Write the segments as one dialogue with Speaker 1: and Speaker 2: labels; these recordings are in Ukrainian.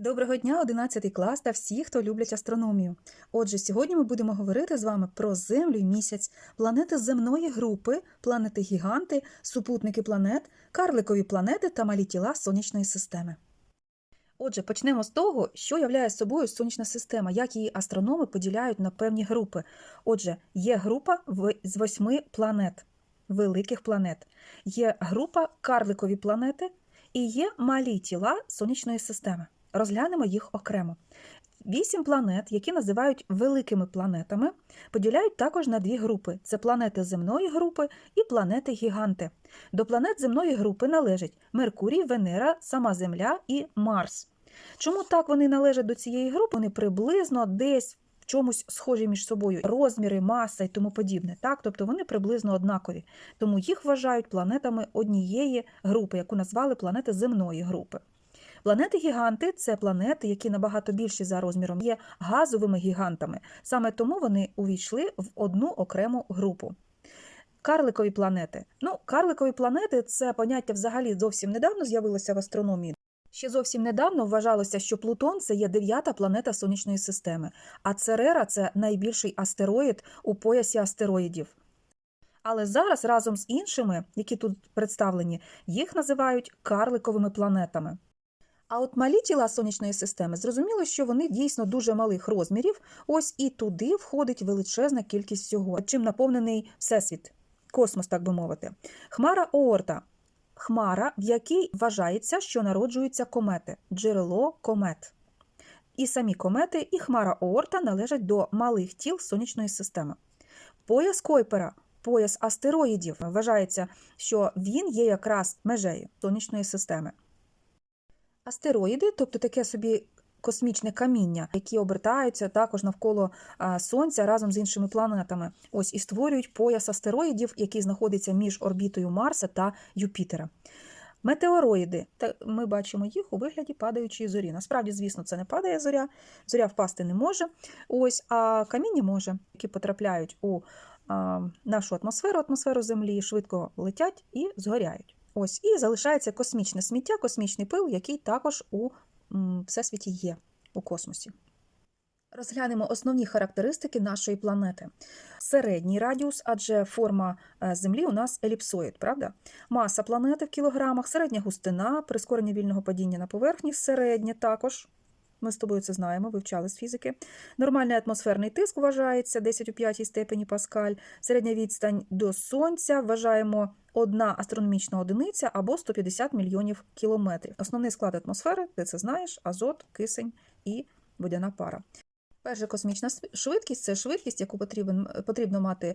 Speaker 1: Доброго дня, 11 клас та всі, хто люблять астрономію. Отже, сьогодні ми будемо говорити з вами про Землю і місяць, планети земної групи, планети гіганти, супутники планет, карликові планети та малі тіла сонячної системи. Отже, почнемо з того, що являє собою сонячна система, як її астрономи поділяють на певні групи. Отже, є група з восьми планет, великих планет, є група карликові планети і є малі тіла сонячної системи. Розглянемо їх окремо. Вісім планет, які називають великими планетами, поділяють також на дві групи: це планети земної групи і планети гіганти. До планет земної групи належать Меркурій, Венера, сама Земля і Марс. Чому так вони належать до цієї групи? Вони приблизно десь в чомусь схожі між собою розміри, маса і тому подібне. Так, тобто вони приблизно однакові. Тому їх вважають планетами однієї групи, яку назвали планети земної групи. Планети-гіганти це планети, які набагато більші за розміром, є газовими гігантами. Саме тому вони увійшли в одну окрему групу. Карликові планети. Ну, карликові планети це поняття взагалі зовсім недавно з'явилося в астрономії. Ще зовсім недавно вважалося, що Плутон це є дев'ята планета сонячної системи, а Церера це найбільший астероїд у поясі астероїдів. Але зараз разом з іншими, які тут представлені, їх називають карликовими планетами. А от малі тіла сонячної системи зрозуміло, що вони дійсно дуже малих розмірів. Ось і туди входить величезна кількість всього, чим наповнений всесвіт, космос, так би мовити. Хмара Оорта хмара, в якій вважається, що народжуються комети, джерело комет. І самі комети, і хмара Оорта належать до малих тіл сонячної системи. Пояс Койпера. Пояс астероїдів вважається, що він є якраз межею сонячної системи. Астероїди, тобто таке собі космічне каміння, які обертаються також навколо Сонця разом з іншими планетами. Ось і створюють пояс астероїдів, який знаходиться між орбітою Марса та Юпітера. Метеороїди, та ми бачимо їх у вигляді падаючої зорі. Насправді, звісно, це не падає зоря, зоря впасти не може. Ось, а каміння може, які потрапляють у нашу атмосферу, атмосферу Землі, швидко летять і згоряють. Ось і залишається космічне сміття, космічний пил, який також у всесвіті є у космосі. Розглянемо основні характеристики нашої планети. Середній радіус, адже форма е, Землі у нас еліпсоїд, правда? Маса планети в кілограмах, середня густина, прискорення вільного падіння на поверхні, середнє також. Ми з тобою це знаємо, вивчали з фізики. Нормальний атмосферний тиск вважається 10 у 5 степені Паскаль. Середня відстань до Сонця вважаємо одна астрономічна одиниця або 150 мільйонів кілометрів. Основний склад атмосфери, ти це знаєш, азот, кисень і водяна пара. Перша космічна швидкість це швидкість, яку потрібен, потрібно мати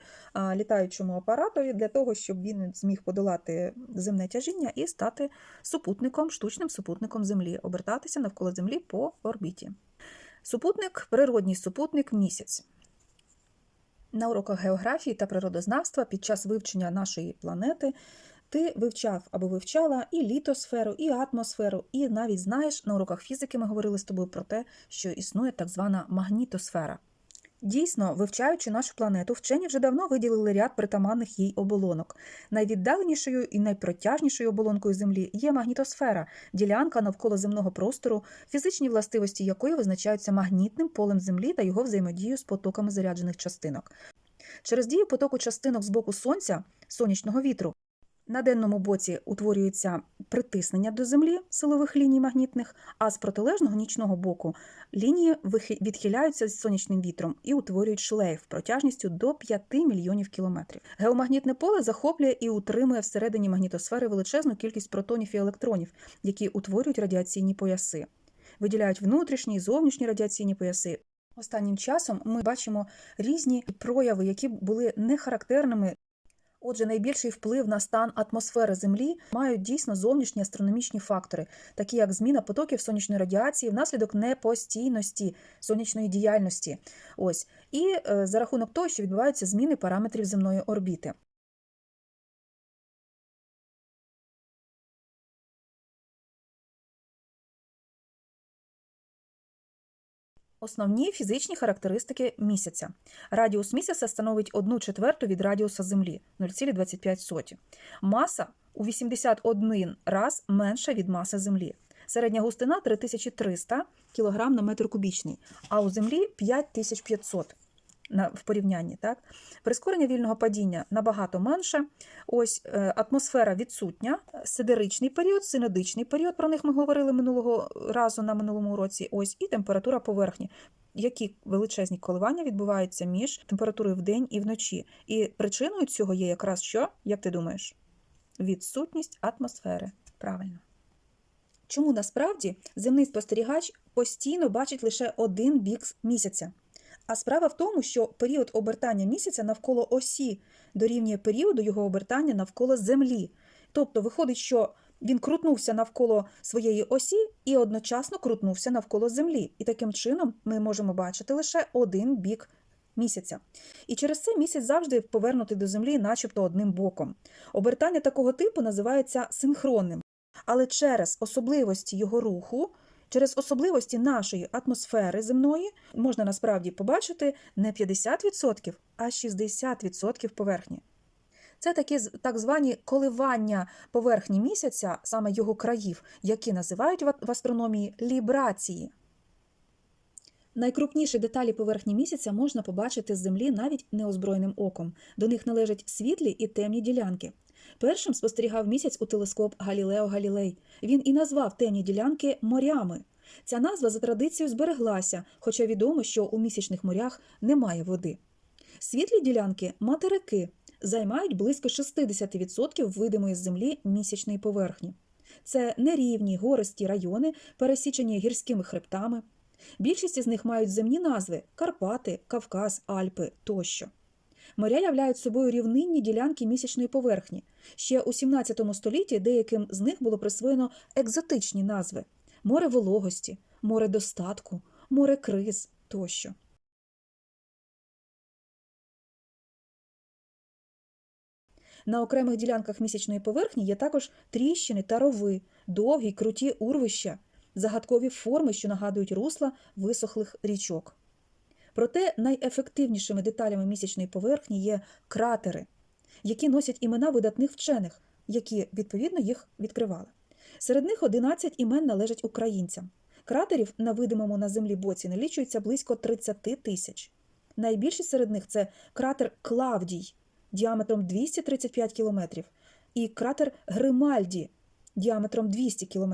Speaker 1: літаючому апаратові для того, щоб він зміг подолати земне тяжіння і стати супутником, штучним супутником Землі, обертатися навколо Землі по орбіті. Супутник природній супутник місяць. На уроках географії та природознавства під час вивчення нашої планети ти вивчав або вивчала і літосферу, і атмосферу, і навіть знаєш, на уроках фізики ми говорили з тобою про те, що існує так звана магнітосфера. Дійсно, вивчаючи нашу планету, вчені вже давно виділили ряд притаманних їй оболонок. Найвіддаленішою і найпротяжнішою оболонкою Землі є магнітосфера, ділянка навколо земного простору, фізичні властивості якої визначаються магнітним полем Землі та його взаємодією з потоками заряджених частинок. Через дію потоку частинок з боку Сонця, сонячного вітру, на денному боці утворюється притиснення до Землі силових ліній магнітних, а з протилежного нічного боку лінії відхиляються з сонячним вітром і утворюють шлейф протяжністю до 5 мільйонів кілометрів. Геомагнітне поле захоплює і утримує всередині магнітосфери величезну кількість протонів і електронів, які утворюють радіаційні пояси, виділяють внутрішні і зовнішні радіаційні пояси. Останнім часом ми бачимо різні прояви, які були нехарактерними Отже, найбільший вплив на стан атмосфери Землі мають дійсно зовнішні астрономічні фактори, такі як зміна потоків сонячної радіації внаслідок непостійності сонячної діяльності. Ось і е, за рахунок того, що відбуваються зміни параметрів земної орбіти. Основні фізичні характеристики місяця. Радіус місяця становить 1 четверту від радіуса Землі 0,25. Маса у 81 раз менша від маси Землі. Середня густина 3300 кг на метр кубічний, а у землі 5500 на, в порівнянні. Так? Прискорення вільного падіння набагато менше. Ось е, атмосфера відсутня, сидеричний період, синодичний період, про них ми говорили минулого разу на минулому році. Ось і температура поверхні. Які величезні коливання відбуваються між температурою вдень і вночі. І причиною цього є якраз що, як ти думаєш? Відсутність атмосфери. Правильно. Чому насправді земний спостерігач постійно бачить лише один бік місяця? А справа в тому, що період обертання місяця навколо осі дорівнює періоду його обертання навколо Землі. Тобто виходить, що він крутнувся навколо своєї осі і одночасно крутнувся навколо Землі. І таким чином ми можемо бачити лише один бік місяця. І через це місяць завжди повернутий до Землі, начебто одним боком. Обертання такого типу називається синхронним. Але через особливості його руху, через особливості нашої атмосфери земної можна насправді побачити не 50%, а 60% поверхні. Це такі так звані коливання поверхні місяця, саме його країв, які називають в астрономії лібрації. Найкрупніші деталі поверхні місяця можна побачити з Землі навіть неозброєним оком. До них належать світлі і темні ділянки. Першим спостерігав місяць у телескоп Галілео Галілей. Він і назвав темні ділянки морями. Ця назва за традицією збереглася, хоча відомо, що у місячних морях немає води. Світлі ділянки материки займають близько 60% видимої з землі місячної поверхні. Це нерівні гористі райони, пересічені гірськими хребтами. Більшість із них мають земні назви Карпати, Кавказ, Альпи тощо. Моря являють собою рівнинні ділянки місячної поверхні. Ще у 17 столітті деяким з них було присвоєно екзотичні назви море вологості, море достатку, море криз тощо. На окремих ділянках місячної поверхні є також тріщини та рови, довгі круті урвища, загадкові форми, що нагадують русла висохлих річок. Проте найефективнішими деталями місячної поверхні є кратери, які носять імена видатних вчених, які відповідно їх відкривали. Серед них 11 імен належать українцям. Кратерів на видимому на землі боці налічується близько 30 тисяч. Найбільший серед них це кратер Клавдій діаметром 235 км і кратер Гримальді діаметром 200 км.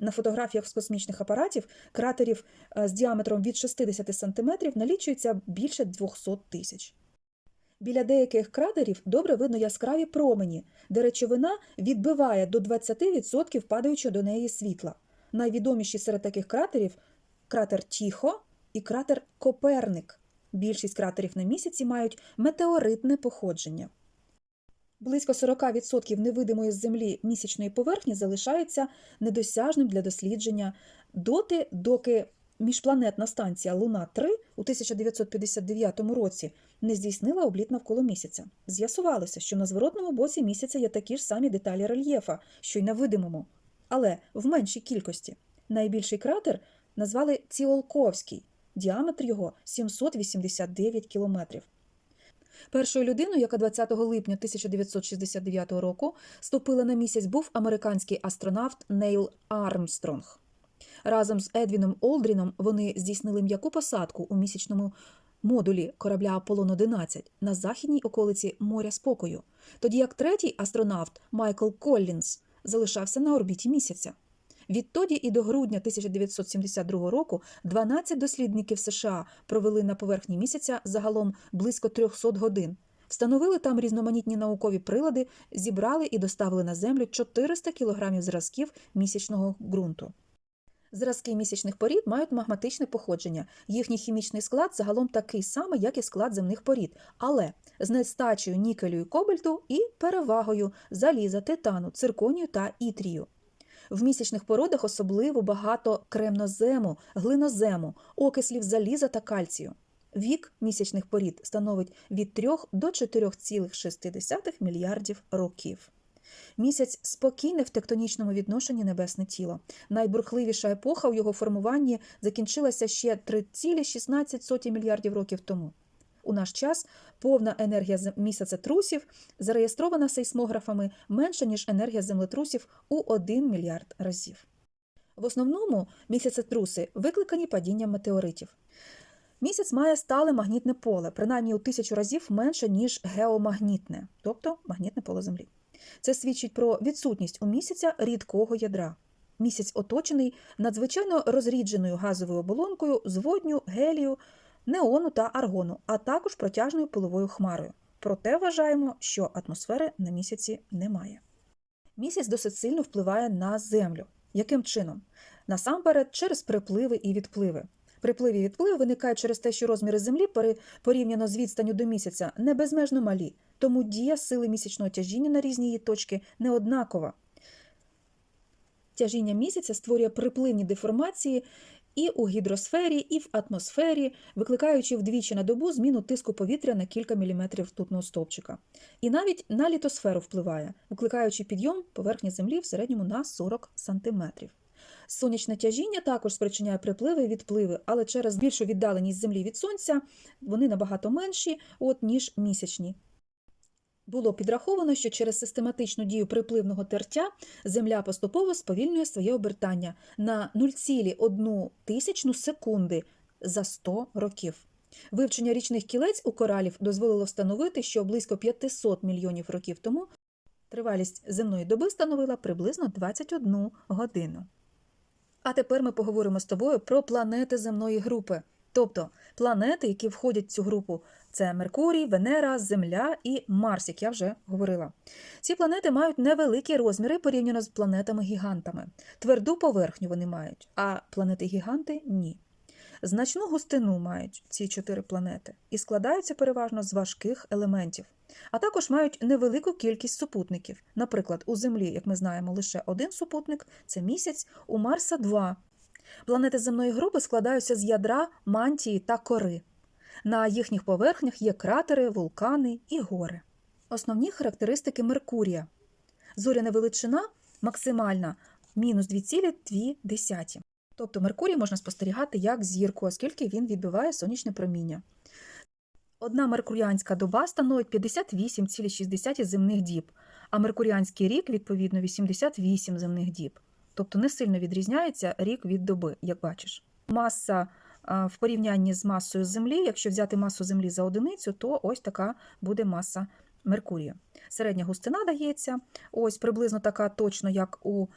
Speaker 1: На фотографіях з космічних апаратів кратерів е, з діаметром від 60 см налічується більше 200 тисяч. Біля деяких кратерів добре видно яскраві промені, де речовина відбиває до 20% падаючого до неї світла. Найвідоміші серед таких кратерів кратер Тіхо і кратер Коперник. Більшість кратерів на місяці мають метеоритне походження. Близько 40% невидимої з Землі місячної поверхні залишається недосяжним для дослідження доти, доки міжпланетна станція Луна 3 у 1959 році не здійснила обліт навколо місяця. З'ясувалося, що на зворотному боці місяця є такі ж самі деталі рельєфа, що й на видимому, але в меншій кількості. Найбільший кратер назвали Ціолковський, діаметр його 789 кілометрів. Першою людиною, яка 20 липня 1969 року ступила на місяць, був американський астронавт Нейл Армстронг. Разом з Едвіном Олдріном вони здійснили м'яку посадку у місячному модулі корабля Аполлон 11 на західній околиці моря спокою, тоді як третій астронавт Майкл Коллінз залишався на орбіті місяця. Відтоді і до грудня 1972 року 12 дослідників США провели на поверхні місяця загалом близько 300 годин. Встановили там різноманітні наукові прилади, зібрали і доставили на землю 400 кілограмів зразків місячного ґрунту. Зразки місячних порід мають магматичне походження. Їхній хімічний склад загалом такий самий, як і склад земних порід, але з нестачею нікелю і кобальту і перевагою заліза, титану, цирконію та ітрію. В місячних породах особливо багато кремнозему, глинозему, окислів заліза та кальцію. Вік місячних порід становить від 3 до 4,6 мільярдів років. Місяць спокійне в тектонічному відношенні небесне тіло. Найбурхливіша епоха у його формуванні закінчилася ще 3,16 мільярдів років тому. У наш час повна енергія зем- місяцетрусів зареєстрована сейсмографами менша, ніж енергія землетрусів у 1 мільярд разів. В основному місяцетруси викликані падінням метеоритів. Місяць має стале магнітне поле, принаймні у тисячу разів менше, ніж геомагнітне, тобто магнітне поле Землі. Це свідчить про відсутність у місяця рідкого ядра. Місяць оточений надзвичайно розрідженою газовою оболонкою з водню, гелію, неону та аргону, а також протяжною пиловою хмарою. Проте вважаємо, що атмосфери на місяці немає. Місяць досить сильно впливає на Землю. Яким чином? Насамперед, через припливи і відпливи. Припливи і відпливи виникають через те, що розміри Землі порівняно з відстанню до місяця не безмежно малі, тому дія сили місячного тяжіння на різні її точки не однакова. Тяжіння місяця створює припливні деформації і у гідросфері, і в атмосфері, викликаючи вдвічі на добу зміну тиску повітря на кілька міліметрів ртутного стовпчика. І навіть на літосферу впливає, викликаючи підйом поверхні Землі в середньому на 40 сантиметрів. Сонячне тяжіння також спричиняє припливи і відпливи, але через більшу віддаленість Землі від Сонця вони набагато менші, от, ніж місячні. Було підраховано, що через систематичну дію припливного тертя Земля поступово сповільнює своє обертання на 0,1 тисячну секунди за 100 років. Вивчення річних кілець у коралів дозволило встановити, що близько 500 мільйонів років тому тривалість земної доби становила приблизно 21 годину. А тепер ми поговоримо з тобою про планети земної групи. Тобто планети, які входять в цю групу, це Меркурій, Венера, Земля і Марс, як я вже говорила. Ці планети мають невеликі розміри порівняно з планетами-гігантами. Тверду поверхню вони мають, а планети-гіганти ні. Значну густину мають ці чотири планети і складаються переважно з важких елементів, а також мають невелику кількість супутників. Наприклад, у Землі, як ми знаємо, лише один супутник це місяць, у Марса два. Планети земної групи складаються з ядра, мантії та кори. На їхніх поверхнях є кратери, вулкани і гори. Основні характеристики Меркурія. Зоряна величина максимальна мінус 2,2. Тобто Меркурій можна спостерігати як зірку, оскільки він відбиває сонячне проміння. Одна меркуріанська доба становить 58,6 земних діб, а меркуріанський рік, відповідно, 88 земних діб. Тобто не сильно відрізняється рік від доби, як бачиш. Маса в порівнянні з масою Землі, якщо взяти масу Землі за одиницю, то ось така буде маса Меркурія. Середня густина дається, ось приблизно така точно, як у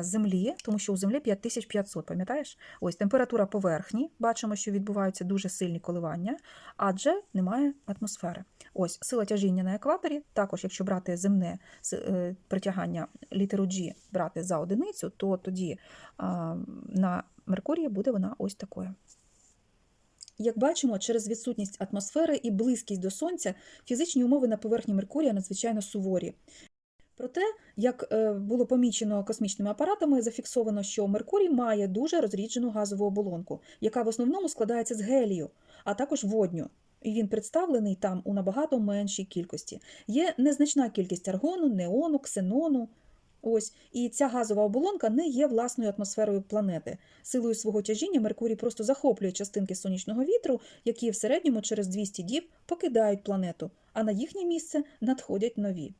Speaker 1: Землі, тому що у Землі 5500, пам'ятаєш? Ось температура поверхні, бачимо, що відбуваються дуже сильні коливання, адже немає атмосфери. Ось сила тяжіння на екваторі. Також, якщо брати земне е, притягання літеру G брати за одиницю, то тоді на Меркурії буде вона ось такою. Як бачимо, через відсутність атмосфери і близькість до Сонця фізичні умови на поверхні Меркурія надзвичайно суворі. Проте, як е, було помічено космічними апаратами, зафіксовано, що Меркурій має дуже розріджену газову оболонку, яка в основному складається з гелію, а також водню. І він представлений там у набагато меншій кількості. Є незначна кількість аргону, неону, ксенону. Ось, і ця газова оболонка не є власною атмосферою планети. Силою свого тяжіння Меркурій просто захоплює частинки сонячного вітру, які в середньому через 200 діб покидають планету, а на їхнє місце надходять нові.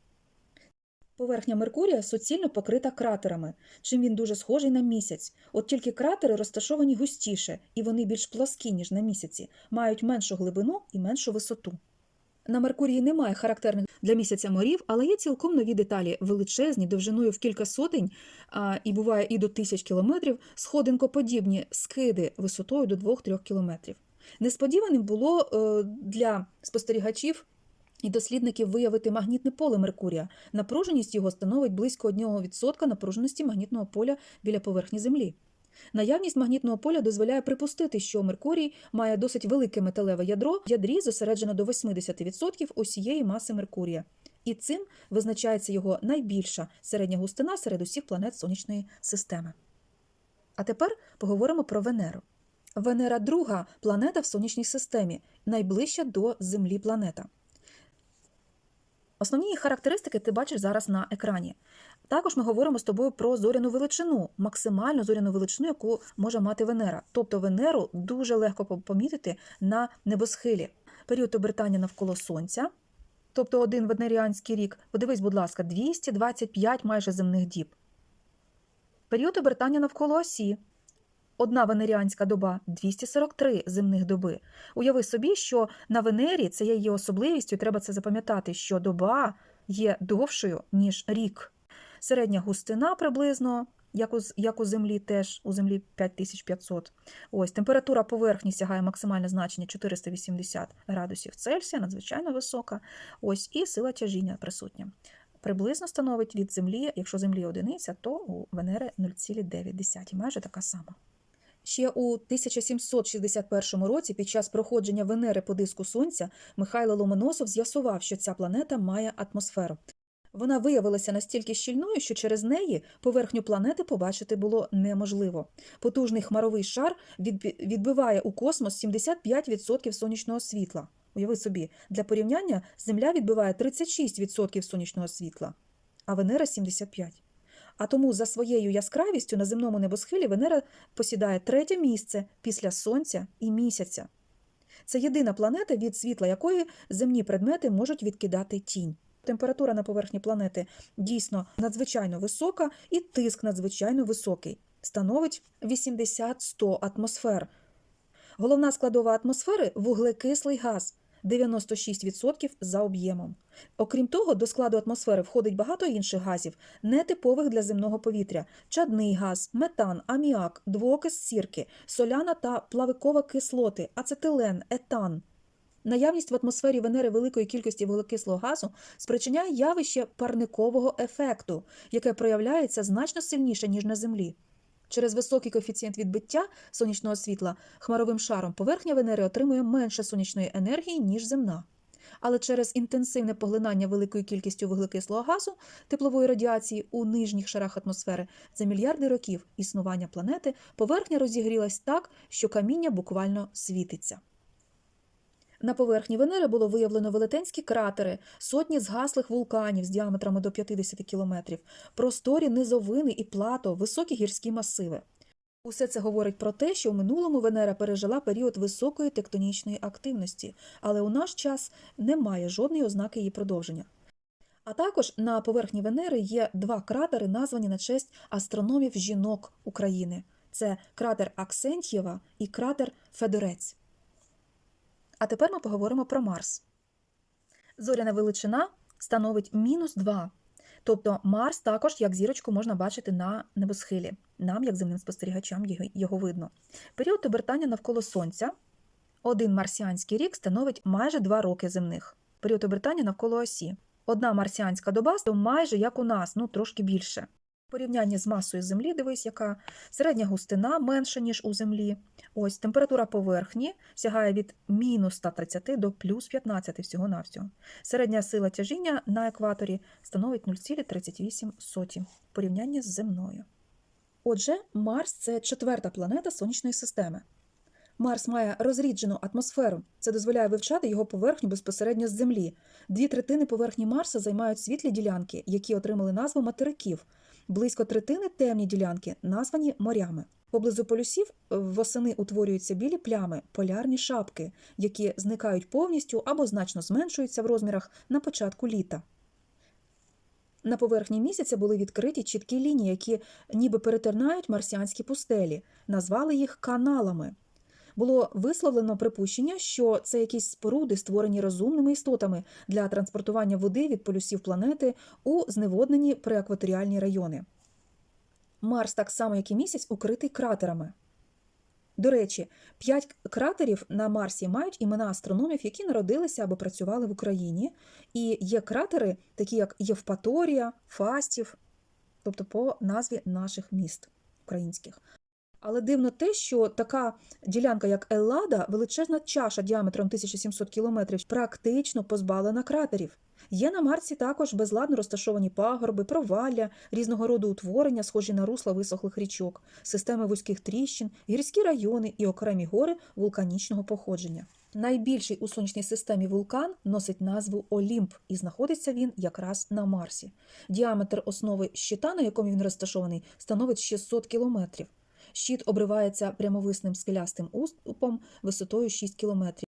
Speaker 1: Поверхня Меркурія суцільно покрита кратерами, чим він дуже схожий на місяць. От тільки кратери розташовані густіше, і вони більш плоскі, ніж на місяці, мають меншу глибину і меншу висоту. На Меркурії немає характерних для місяця морів, але є цілком нові деталі, величезні, довжиною в кілька сотень, а, і буває і до тисяч кілометрів, сходинкоподібні скиди висотою до 2-3 кілометрів. Несподіваним було е, для спостерігачів і дослідників виявити магнітне поле Меркурія. Напруженість його становить близько 1% напруженості магнітного поля біля поверхні Землі. Наявність магнітного поля дозволяє припустити, що Меркурій має досить велике металеве ядро, в ядрі зосереджено до 80% усієї маси Меркурія. І цим визначається його найбільша середня густина серед усіх планет сонячної системи. А тепер поговоримо про Венеру. Венера друга планета в сонячній системі, найближча до Землі планета. Основні характеристики ти бачиш зараз на екрані. Також ми говоримо з тобою про зоряну величину, максимальну зоряну величину, яку може мати Венера. Тобто Венеру дуже легко помітити на небосхилі. Період обертання навколо Сонця, тобто один венеріанський рік, подивись, будь ласка, 225 майже земних діб. Період обертання навколо осі. Одна венеріанська доба 243 земних доби. Уяви собі, що на Венері це є її особливістю, треба це запам'ятати, що доба є довшою, ніж рік. Середня густина приблизно, як у, як у землі, теж у землі 5500. Ось температура поверхні сягає максимальне значення 480 градусів Цельсія, надзвичайно висока. Ось і сила тяжіння присутня. Приблизно становить від землі, якщо землі одиниця, то у Венери 0,9, майже така сама. Ще у 1761 році, під час проходження Венери по диску Сонця, Михайло Ломоносов з'ясував, що ця планета має атмосферу. Вона виявилася настільки щільною, що через неї поверхню планети побачити було неможливо. Потужний хмаровий шар відбиває у космос 75% сонячного світла. Уяви собі, для порівняння Земля відбиває 36% сонячного світла, а Венера 75%. А тому за своєю яскравістю на земному небосхилі Венера посідає третє місце після Сонця і місяця. Це єдина планета, від світла якої земні предмети можуть відкидати тінь. Температура на поверхні планети дійсно надзвичайно висока, і тиск надзвичайно високий становить 80-100 атмосфер. Головна складова атмосфери вуглекислий газ 96% за об'ємом. Окрім того, до складу атмосфери входить багато інших газів, нетипових для земного повітря: чадний газ, метан, аміак, двоокис сірки, соляна та плавикова кислоти, ацетилен, етан. Наявність в атмосфері Венери великої кількості вуглекислого газу спричиняє явище парникового ефекту, яке проявляється значно сильніше, ніж на Землі. Через високий коефіцієнт відбиття сонячного світла хмаровим шаром поверхня Венери отримує менше сонячної енергії, ніж земна. Але через інтенсивне поглинання великою кількістю вуглекислого газу теплової радіації у нижніх шарах атмосфери за мільярди років існування планети поверхня розігрілась так, що каміння буквально світиться. На поверхні Венери було виявлено велетенські кратери, сотні згаслих вулканів з діаметрами до 50 кілометрів, просторі низовини і плато, високі гірські масиви. Усе це говорить про те, що в минулому Венера пережила період високої тектонічної активності, але у наш час немає жодної ознаки її продовження. А також на поверхні Венери є два кратери, названі на честь астрономів жінок України. Це кратер Аксентьєва і кратер Федорець. А тепер ми поговоримо про Марс. Зоряна величина становить мінус 2. Тобто Марс також як зірочку можна бачити на небосхилі. Нам, як земним спостерігачам, його- видно. Період обертання навколо Сонця. Один марсіанський рік становить майже 2 роки земних. Період обертання навколо осі. Одна марсіанська доба то майже як у нас, ну трошки більше. Порівнянні з масою Землі, дивись, яка середня густина менша, ніж у Землі. Ось температура поверхні сягає від мінус 130 до плюс 15 всього-навсього. Середня сила тяжіння на екваторі становить 0,38 в порівнянні з земною. Отже, Марс це четверта планета сонячної системи. Марс має розріджену атмосферу. Це дозволяє вивчати його поверхню безпосередньо з Землі. Дві третини поверхні Марса займають світлі ділянки, які отримали назву материків. Близько третини темні ділянки, названі морями. Поблизу полюсів е, восени утворюються білі плями, полярні шапки, які зникають повністю або значно зменшуються в розмірах на початку літа. На поверхні місяця були відкриті чіткі лінії, які ніби перетинають марсіанські пустелі, назвали їх каналами. Було висловлено припущення, що це якісь споруди, створені розумними істотами для транспортування води від полюсів планети у зневоднені преекваторіальні райони. Марс, так само як і місяць, укритий кратерами. До речі, п'ять кратерів на Марсі мають імена астрономів, які народилися або працювали в Україні, і є кратери, такі як Євпаторія, Фастів, тобто по назві наших міст українських. Але дивно те, що така ділянка, як Еллада, величезна чаша діаметром 1700 кілометрів, практично позбавлена кратерів. Є на Марсі також безладно розташовані пагорби, провалля, різного роду утворення, схожі на русла висохлих річок, системи вузьких тріщин, гірські райони і окремі гори вулканічного походження. Найбільший у сонячній системі вулкан носить назву Олімп, і знаходиться він якраз на Марсі. Діаметр основи щита, на якому він розташований, становить 600 кілометрів. Щит обривається прямовисним скелястим уступом висотою 6 кілометрів.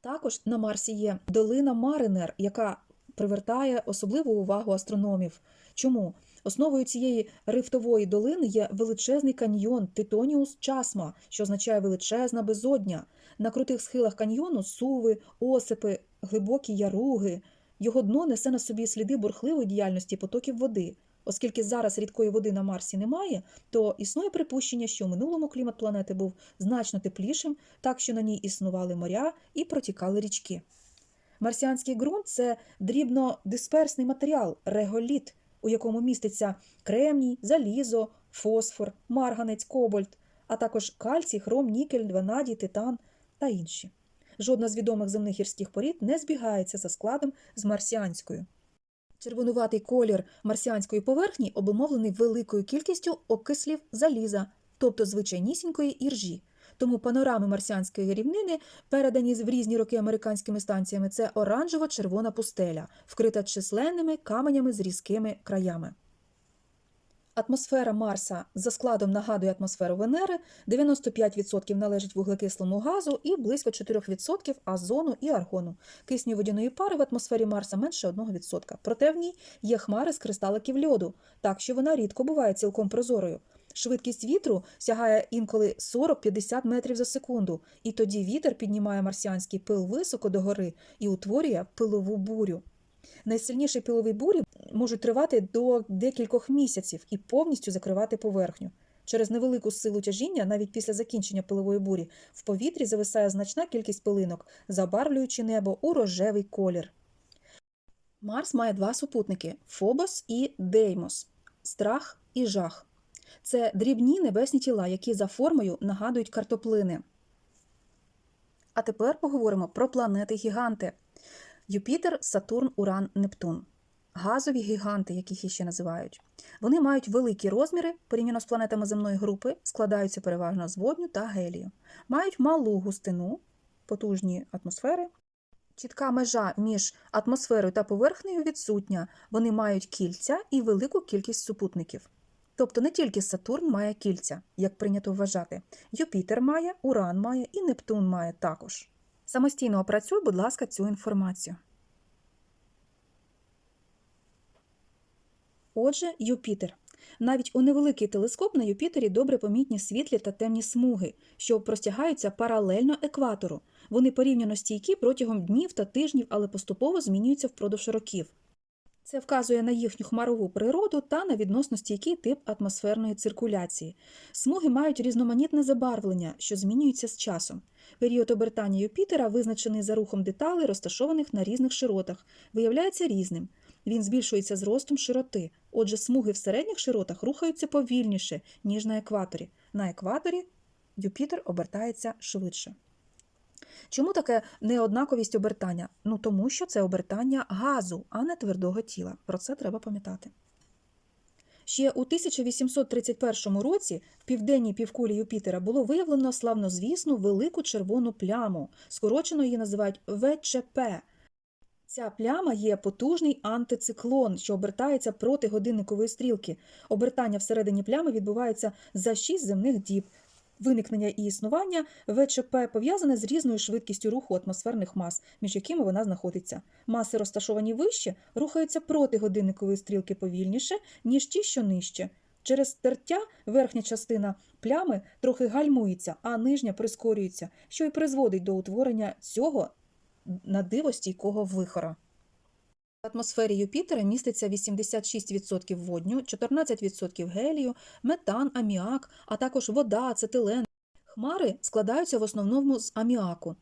Speaker 1: Також на Марсі є долина Маринер, яка привертає особливу увагу астрономів. Чому? Основою цієї рифтової долини є величезний каньйон Титоніус Часма, що означає величезна безодня. На крутих схилах каньйону суви, осипи, глибокі яруги. Його дно несе на собі сліди бурхливої діяльності потоків води. Оскільки зараз рідкої води на Марсі немає, то існує припущення, що в минулому клімат планети був значно теплішим, так що на ній існували моря і протікали річки. Марсіанський ґрунт це дрібнодисперсний матеріал, реголіт, у якому міститься кремній, залізо, фосфор, марганець, кобальт, а також кальцій, хром, нікель, ванадій, титан та інші. Жодна з відомих земних гірських порід не збігається за складом з марсіанською. Червонуватий колір марсіанської поверхні обумовлений великою кількістю окислів заліза, тобто звичайнісінької іржі. Тому панорами марсіанської рівнини, передані в різні роки американськими станціями, це оранжево-червона пустеля, вкрита численними каменями з різкими краями. Атмосфера Марса за складом нагадує атмосферу Венери, 95% належить вуглекислому газу і близько 4% азону і аргону. Кисню водяної пари в атмосфері Марса менше 1%. Проте в ній є хмари з кристаликів льоду, так що вона рідко буває цілком прозорою. Швидкість вітру сягає інколи 40-50 метрів за секунду, і тоді вітер піднімає марсіанський пил високо догори і утворює пилову бурю. Найсильніші пилові бурі можуть тривати до декількох місяців і повністю закривати поверхню. Через невелику силу тяжіння, навіть після закінчення пилової бурі, в повітрі зависає значна кількість пилинок, забарвлюючи небо у рожевий колір. Марс має два супутники Фобос і Деймос страх і жах. Це дрібні небесні тіла, які за формою нагадують картоплини. А тепер поговоримо про планети гіганти. Юпітер, Сатурн, Уран, Нептун. Газові гіганти, яких іще називають. Вони мають великі розміри порівняно з планетами земної групи, складаються переважно з водню та гелію. Мають малу густину, потужні атмосфери. Чітка межа між атмосферою та поверхнею відсутня. Вони мають кільця і велику кількість супутників. Тобто не тільки Сатурн має кільця, як прийнято вважати. Юпітер має, Уран має і Нептун має також. Самостійно опрацюй, будь ласка, цю інформацію. Отже, Юпітер. Навіть у невеликий телескоп на Юпітері добре помітні світлі та темні смуги, що простягаються паралельно екватору. Вони порівняно стійкі протягом днів та тижнів, але поступово змінюються впродовж років. Це вказує на їхню хмарову природу та на відносно стійкий тип атмосферної циркуляції. Смуги мають різноманітне забарвлення, що змінюється з часом. Період обертання Юпітера, визначений за рухом деталей, розташованих на різних широтах, виявляється різним. Він збільшується з ростом широти. Отже, смуги в середніх широтах рухаються повільніше, ніж на екваторі. На екваторі Юпітер обертається швидше. Чому таке неоднаковість обертання? Ну тому що це обертання газу, а не твердого тіла. Про це треба пам'ятати. Ще у 1831 році в південній півкулі Юпітера було виявлено славнозвісну велику червону пляму. Скорочено її називають ВЧП. Ця пляма є потужний антициклон, що обертається проти годинникової стрілки. Обертання всередині плями відбувається за 6 земних діб. Виникнення і існування ВЧП пов'язане з різною швидкістю руху атмосферних мас, між якими вона знаходиться. Маси, розташовані вище, рухаються проти годинникової стрілки повільніше, ніж ті, що нижче. Через тертя верхня частина плями трохи гальмується, а нижня прискорюється, що й призводить до утворення цього на диво вихора. Атмосфері Юпітера міститься 86% водню, 14% гелію, метан, аміак, а також вода, ацетилен. Хмари складаються в основному з аміаку.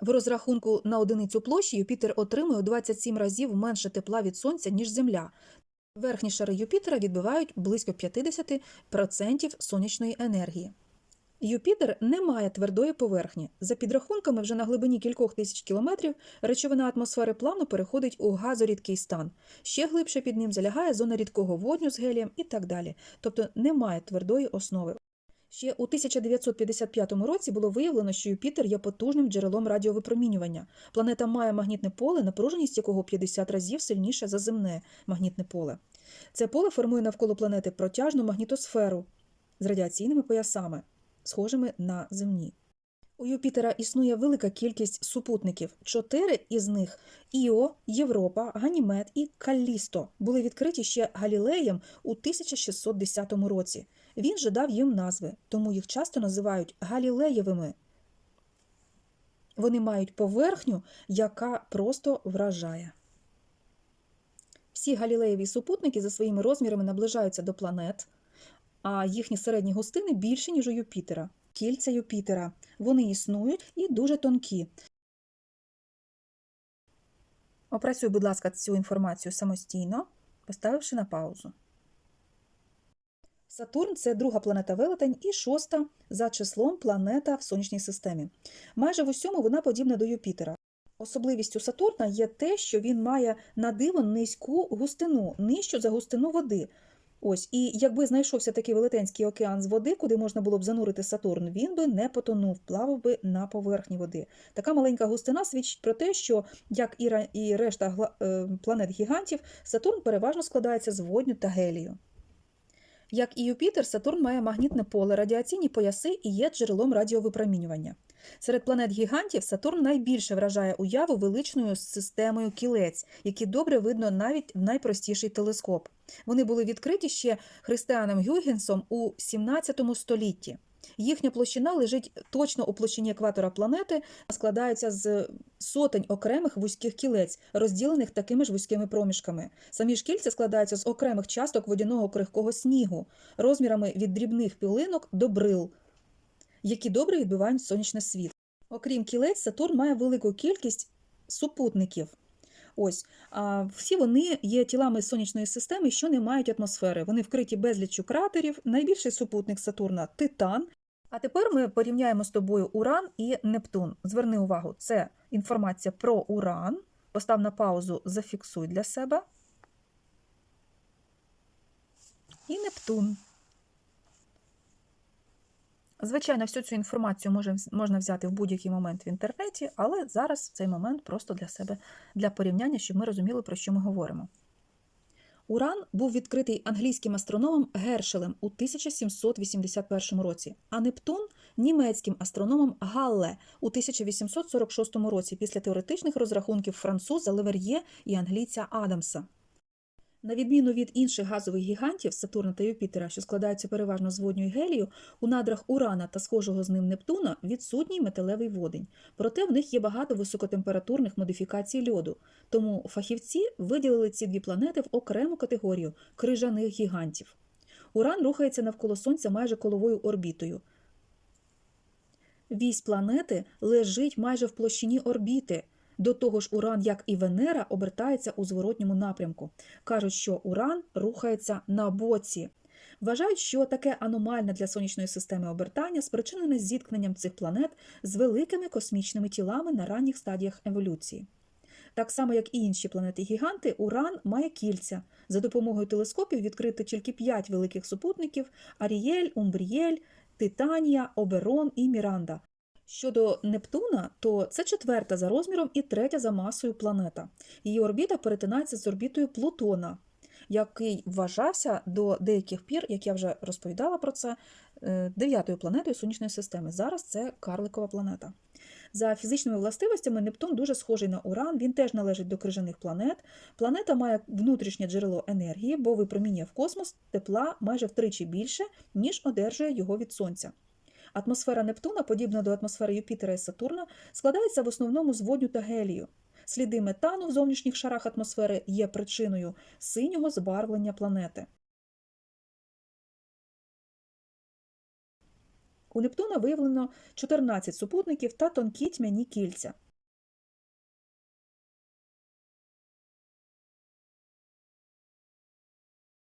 Speaker 1: В розрахунку на одиницю площі Юпітер отримує у 27 разів менше тепла від сонця, ніж Земля. Верхні шари Юпітера відбивають близько 50% сонячної енергії. Юпітер не має твердої поверхні. За підрахунками, вже на глибині кількох тисяч кілометрів речовина атмосфери плавно переходить у газорідкий стан. Ще глибше під ним залягає зона рідкого водню з гелієм і так далі. Тобто немає твердої основи. Ще у 1955 році було виявлено, що Юпітер є потужним джерелом радіовипромінювання. Планета має магнітне поле, напруженість якого 50 разів сильніша за земне магнітне поле. Це поле формує навколо планети протяжну магнітосферу з радіаційними поясами схожими на земні. У Юпітера існує велика кількість супутників. Чотири із них Іо, Європа, Ганімед і Каллісто були відкриті ще Галілеєм у 1610 році. Він же дав їм назви, тому їх часто називають Галілеєвими. Вони мають поверхню, яка просто вражає. Всі галілеєві супутники за своїми розмірами наближаються до планет, а їхні середні густини більші, ніж у Юпітера. Кільця Юпітера. Вони існують і дуже тонкі. Опрацюй, будь ласка, цю інформацію самостійно, поставивши на паузу. Сатурн це друга планета велетень і шоста за числом планета в сонячній системі. Майже в усьому вона подібна до Юпітера. Особливістю Сатурна є те, що він має на диво низьку густину, нижчу за густину води. Ось, і якби знайшовся такий велетенський океан з води, куди можна було б занурити Сатурн, він би не потонув, плавав би на поверхні води. Така маленька густина свідчить про те, що, як і решта е, планет гігантів, Сатурн переважно складається з водню та гелію. Як і Юпітер, Сатурн має магнітне поле, радіаційні пояси і є джерелом радіовипромінювання. Серед планет гігантів Сатурн найбільше вражає уяву величною системою кілець, які добре видно навіть в найпростіший телескоп. Вони були відкриті ще Христианом Гюйгенсом у 17 столітті. Їхня площина лежить точно у площині екватора планети, а складається з сотень окремих вузьких кілець, розділених такими ж вузькими проміжками. Самі ж кільця складаються з окремих часток водяного крихкого снігу, розмірами від дрібних пілинок до брил, які добре відбивають сонячне світло. Окрім кілець, Сатурн має велику кількість супутників. Ось, всі вони є тілами сонячної системи, що не мають атмосфери. Вони вкриті безліччю кратерів. Найбільший супутник Сатурна Титан. А тепер ми порівняємо з тобою Уран і Нептун. Зверни увагу, це інформація про Уран. Постав на паузу, зафіксуй для себе. І Нептун. Звичайно, всю цю інформацію можна взяти в будь-який момент в інтернеті, але зараз цей момент просто для себе для порівняння, щоб ми розуміли, про що ми говоримо. Уран був відкритий англійським астрономом Гершелем у 1781 році, а Нептун німецьким астрономом Галле у 1846 році після теоретичних розрахунків француза Левер'є і англійця Адамса. На відміну від інших газових гігантів Сатурна та Юпітера, що складаються переважно з водню гелію, у надрах Урана та схожого з ним Нептуна відсутній металевий водень. Проте в них є багато високотемпературних модифікацій льоду. Тому фахівці виділили ці дві планети в окрему категорію крижаних гігантів. Уран рухається навколо Сонця майже коловою орбітою. Вісь планети лежить майже в площині орбіти. До того ж, Уран, як і Венера, обертається у зворотньому напрямку. Кажуть, що Уран рухається на боці. Вважають, що таке аномальне для сонячної системи обертання спричинене зіткненням цих планет з великими космічними тілами на ранніх стадіях еволюції. Так само, як і інші планети-гіганти, Уран має кільця. За допомогою телескопів відкрито тільки п'ять великих супутників: Арієль, Умбрієль, Титанія, Оберон і Міранда. Щодо Нептуна, то це четверта за розміром і третя за масою планета. Її орбіта перетинається з орбітою Плутона, який вважався до деяких пір, як я вже розповідала про це, е, дев'ятою планетою сонячної системи. Зараз це карликова планета. За фізичними властивостями Нептун дуже схожий на Уран, він теж належить до крижаних планет. Планета має внутрішнє джерело енергії, бо випромінює в космос тепла майже втричі більше, ніж одержує його від Сонця. Атмосфера Нептуна, подібна до атмосфери Юпітера і Сатурна, складається в основному з водню та гелію. Сліди метану в зовнішніх шарах атмосфери є причиною синього збарвлення планети. У Нептуна виявлено 14 супутників та тонкі тьмяні кільця.